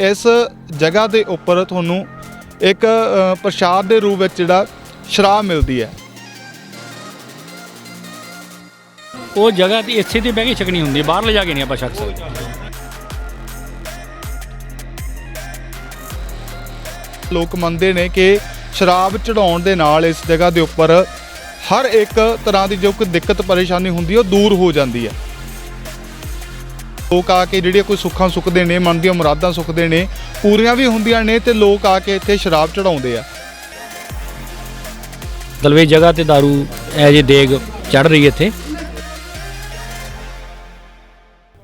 ਇਸ ਜਗ੍ਹਾ ਦੇ ਉੱਪਰ ਤੁਹਾਨੂੰ ਇੱਕ ਪ੍ਰਸ਼ਾਦ ਦੇ ਰੂਪ ਵਿੱਚ ਜਿਹੜਾ ਸ਼ਰਾਬ ਮਿਲਦੀ ਹੈ। ਉਹ ਜਗ੍ਹਾ ਤੇ ਇੱਥੇ ਤੇ ਬਹਿ ਕੇ ਛਕਣੀ ਹੁੰਦੀ ਬਾਹਰ ਲਿਜਾ ਕੇ ਨਹੀਂ ਆਪਾਂ ਛਕ ਸਕਦੇ। ਲੋਕ ਮੰਨਦੇ ਨੇ ਕਿ ਸ਼ਰਾਬ ਚੜਾਉਣ ਦੇ ਨਾਲ ਇਸ ਜਗ੍ਹਾ ਦੇ ਉੱਪਰ ਹਰ ਇੱਕ ਤਰ੍ਹਾਂ ਦੀ ਜੋ ਕੋਈ ਦਿੱਕਤ ਪਰੇਸ਼ਾਨੀ ਹੁੰਦੀ ਹੈ ਉਹ ਦੂਰ ਹੋ ਜਾਂਦੀ ਹੈ। ਲੋਕ ਆ ਕੇ ਜਿਹੜੀਆਂ ਕੋਈ ਸੁੱਖਾਂ ਸੁੱਖਦੇ ਨੇ ਮਨ ਦੀਆਂ ਮੁਰਾਦਾਂ ਸੁੱਖਦੇ ਨੇ ਪੂਰੀਆਂ ਵੀ ਹੁੰਦੀਆਂ ਨੇ ਤੇ ਲੋਕ ਆ ਕੇ ਇੱਥੇ ਸ਼ਰਾਬ ਚੜਾਉਂਦੇ ਆ। ਦਲਵੇ ਜਗ੍ਹਾ ਤੇ दारू ਐ ਜੇ ਦੇਗ ਚੜ ਰਹੀ ਇੱਥੇ।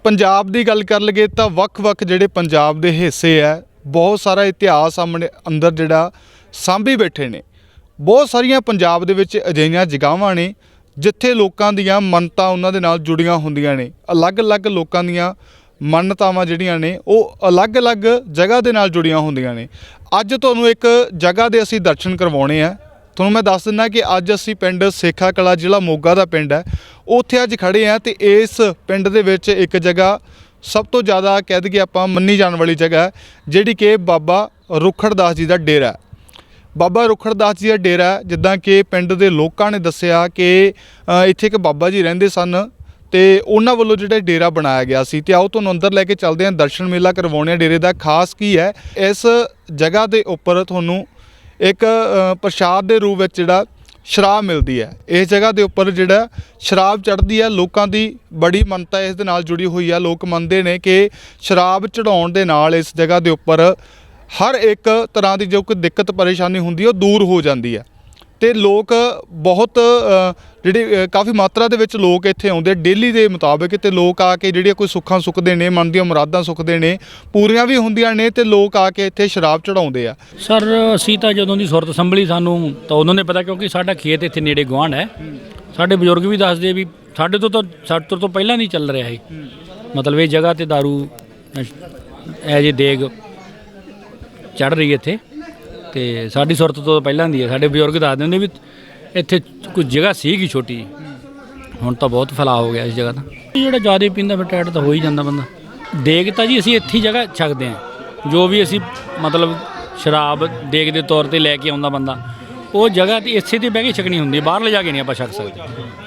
ਪੰਜਾਬ ਦੀ ਗੱਲ ਕਰ ਲਈਏ ਤਾਂ ਵੱਖ-ਵੱਖ ਜਿਹੜੇ ਪੰਜਾਬ ਦੇ ਹਿੱਸੇ ਆ ਬਹੁਤ ਸਾਰਾ ਇਤਿਹਾਸ ਸਾਹਮਣੇ ਅੰਦਰ ਜਿਹੜਾ ਸਾਂਭੀ ਬੈਠੇ ਨੇ। ਬਹੁਤ ਸਾਰੀਆਂ ਪੰਜਾਬ ਦੇ ਵਿੱਚ ਅਜਿਹੀਆਂ ਜਗ੍ਹਾਵਾਂ ਨੇ ਜਿੱਥੇ ਲੋਕਾਂ ਦੀਆਂ ਮੰਨਤਾਂ ਉਹਨਾਂ ਦੇ ਨਾਲ ਜੁੜੀਆਂ ਹੁੰਦੀਆਂ ਨੇ, ਅਲੱਗ-ਅਲੱਗ ਲੋਕਾਂ ਦੀਆਂ ਮੰਨਤਾਵਾਂ ਜਿਹੜੀਆਂ ਨੇ, ਉਹ ਅਲੱਗ-ਅਲੱਗ ਜਗ੍ਹਾ ਦੇ ਨਾਲ ਜੁੜੀਆਂ ਹੁੰਦੀਆਂ ਨੇ। ਅੱਜ ਤੁਹਾਨੂੰ ਇੱਕ ਜਗ੍ਹਾ ਦੇ ਅਸੀਂ ਦਰਸ਼ਨ ਕਰਵਾਉਣੇ ਆ। ਤੁਹਾਨੂੰ ਮੈਂ ਦੱਸ ਦਿੰਦਾ ਕਿ ਅੱਜ ਅਸੀਂ ਪਿੰਡ ਸੇਖਾ ਕਲਾ ਜ਼ਿਲ੍ਹਾ ਮੋਗਾ ਦਾ ਪਿੰਡ ਹੈ। ਉੱਥੇ ਅੱਜ ਖੜੇ ਆ ਤੇ ਇਸ ਪਿੰਡ ਦੇ ਵਿੱਚ ਇੱਕ ਜਗ੍ਹਾ ਸਭ ਤੋਂ ਜ਼ਿਆਦਾ ਕਹਿ ਦਈਏ ਆਪਾਂ ਮੰਨੀ ਜਾਣ ਵਾਲੀ ਜਗ੍ਹਾ ਜਿਹੜੀ ਕਿ ਬਾਬਾ ਰੁਖੜਦਾਸ ਜੀ ਦਾ ਡੇਰਾ ਬਾਬਾ ਰੁਖੜਦਾਸ ਜੀ ਦਾ ਡੇਰਾ ਜਿੱਦਾਂ ਕਿ ਪਿੰਡ ਦੇ ਲੋਕਾਂ ਨੇ ਦੱਸਿਆ ਕਿ ਇੱਥੇ ਇੱਕ ਬਾਬਾ ਜੀ ਰਹਿੰਦੇ ਸਨ ਤੇ ਉਹਨਾਂ ਵੱਲੋਂ ਜਿਹੜਾ ਡੇਰਾ ਬਣਾਇਆ ਗਿਆ ਸੀ। ਤੇ ਆਓ ਤੁਹਾਨੂੰ ਅੰਦਰ ਲੈ ਕੇ ਚੱਲਦੇ ਹਾਂ, ਦਰਸ਼ਨ ਮੇਲਾ ਕਰਵਾਉਣੇ ਆ ਡੇਰੇ ਦਾ। ਖਾਸ ਕੀ ਹੈ, ਇਸ ਜਗ੍ਹਾ ਦੇ ਉੱਪਰ ਤੁਹਾਨੂੰ ਇੱਕ ਪ੍ਰਸ਼ਾਦ ਦੇ ਰੂਪ ਵਿੱਚ ਜਿਹੜਾ ਸ਼ਰਾਬ ਮਿਲਦੀ ਹੈ। ਇਸ ਜਗ੍ਹਾ ਦੇ ਉੱਪਰ ਜਿਹੜਾ ਸ਼ਰਾਬ ਚੜ੍ਹਦੀ ਹੈ, ਲੋਕਾਂ ਦੀ ਬੜੀ ਮੰਨਤਾ ਇਸ ਦੇ ਨਾਲ ਜੁੜੀ ਹੋਈ ਹੈ। ਲੋਕ ਮੰਨਦੇ ਨੇ ਕਿ ਸ਼ਰਾਬ ਚੜਾਉਣ ਦੇ ਨਾਲ ਇਸ ਜਗ੍ਹਾ ਦੇ ਉੱਪਰ ਹਰ ਇੱਕ ਤਰ੍ਹਾਂ ਦੀ ਜੋ ਕੋਈ ਦਿੱਕਤ ਪਰੇਸ਼ਾਨੀ ਹੁੰਦੀ ਹੈ ਉਹ ਦੂਰ ਹੋ ਜਾਂਦੀ ਹੈ। ਤੇ ਲੋਕ ਬਹੁਤ ਅ, ਜਿਹੜੇ ਕਾਫੀ ਮਾਤਰਾ ਦੇ ਵਿੱਚ ਲੋਕ ਇੱਥੇ ਆਉਂਦੇ ਡੇਲੀ ਦੇ ਮੁਤਾਬਕ ਤੇ ਲੋਕ ਆ ਕੇ ਜਿਹੜੀਆਂ ਕੋਈ ਸੁੱਖਾਂ ਸੁੱਖਦੇ ਨੇ ਮਨ ਦੀਆਂ ਮੁਰਾਦਾਂ ਸੁੱਖਦੇ ਨੇ ਪੂਰੀਆਂ ਵੀ ਹੁੰਦੀਆਂ ਨੇ ਤੇ ਲੋਕ ਆ ਕੇ ਇੱਥੇ ਸ਼ਰਾਬ ਚੜਾਉਂਦੇ ਆ। ਸਰ ਅਸੀਂ ਤਾਂ ਜਦੋਂ ਦੀ ਸੁਰਤ ਸੰਭਲੀ ਸਾਨੂੰ ਤਾਂ ਉਹਨਾਂ ਨੇ ਪਤਾ ਕਿਉਂਕਿ ਸਾਡਾ ਖੇਤ ਇੱਥੇ ਨੇੜੇ ਗੁਆਂਢ ਹੈ। ਸਾਡੇ ਬਜ਼ੁਰਗ ਵੀ ਦੱਸਦੇ ਵੀ ਸਾਡੇ ਤੋਂ ਤਾਂ ਸਾਡੇ ਤੋਂ ਪਹਿਲਾਂ ਨਹੀਂ ਚੱਲ ਰਿਹਾ ਇਹ। ਮਤਲਬ ਇਹ ਜਗ੍ਹਾ ਤੇ दारू ਐ ਜੇ ਦੇਗ ਚੜ ਰਹੀ ਇੱਥੇ ਤੇ ਸਾਡੀ ਸੁਰਤ ਤੋਂ ਪਹਿਲਾਂ ਦੀ ਹੈ। ਸਾਡੇ ਬਜ਼ੁਰਗ ਦੱਸਦੇ ਹੁੰਦੇ ਵੀ ਇੱਥੇ ਕੁਝ ਜਗ੍ਹਾ ਸੀਗੀ ਛੋਟੀ। ਹੁਣ ਤਾਂ ਬਹੁਤ ਫੈਲਾਅ ਹੋ ਗਿਆ ਇਸ ਜਗ੍ਹਾ ਦਾ। ਜਿਹੜਾ ਜ਼ਿਆਦਾ ਪੀਂਦਾ ਫਿਰ ਟੈਟ ਤਾਂ ਹੋ ਹੀ ਜਾਂਦਾ ਬੰਦਾ। ਦੇਗ ਤਾਂ ਜੀ ਅਸੀਂ ਇੱਥੇ ਜਗ੍ਹਾ ਛਕਦੇ ਹਾਂ। ਜੋ ਵੀ ਅਸੀਂ ਮਤਲਬ ਸ਼ਰਾਬ ਦੇਗ ਦੇ ਤੌਰ ਤੇ ਲੈ ਕੇ ਆਉਂਦਾ ਬੰਦਾ, ਉਹ ਜਗ੍ਹਾ ਤੇ ਇੱਥੇ ਤੇ ਬਹਿ ਕੇ ਛਕਣੀ ਹੁੰਦੀ ਹੈ। ਬਾਹਰ ਲਿਜਾ ਕੇ ਨਹੀਂ ਆਪਾਂ ਛਕ ਸਕਦੇ।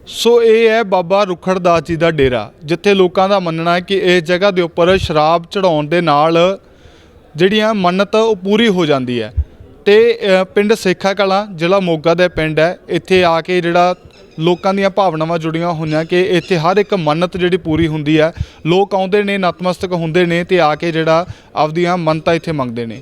ਸੋ ਇਹ ਹੈ ਬਾਬਾ ਰੁਖੜਦਾਸ ਜੀ ਦਾ ਡੇਰਾ, ਜਿੱਥੇ ਲੋਕਾਂ ਦਾ ਮੰਨਣਾ ਹੈ ਕਿ ਇਸ ਜਗ੍ਹਾ ਦੇ ਉੱਪਰ ਸ਼ਰਾਬ ਚੜਾਉਣ ਦੇ ਨਾਲ ਜਿਹੜੀਆਂ ਮੰਨਤ ਉਹ ਪੂਰੀ ਹੋ ਜਾਂਦੀ ਹੈ। ਤੇ ਪਿੰਡ ਸੇਖਾ ਕਲਾਂ ਜ਼ਿਲ੍ਹਾ ਮੋਗਾ ਦਾ ਪਿੰਡ ਹੈ। ਇੱਥੇ ਆ ਕੇ ਜਿਹੜਾ ਲੋਕਾਂ ਦੀਆਂ ਭਾਵਨਾਵਾਂ ਜੁੜੀਆਂ ਹੋਈਆਂ ਕਿ ਇੱਥੇ ਹਰ ਇੱਕ ਮੰਨਤ ਜਿਹੜੀ ਪੂਰੀ ਹੁੰਦੀ ਹੈ, ਲੋਕ ਆਉਂਦੇ ਨੇ, ਨਤਮਸਤਕ ਹੁੰਦੇ ਨੇ ਤੇ ਆ ਕੇ ਜਿਹੜਾ ਆਪਦੀਆਂ ਮੰਨਤਾਂ ਇੱਥੇ ਮੰਗਦੇ ਨੇ।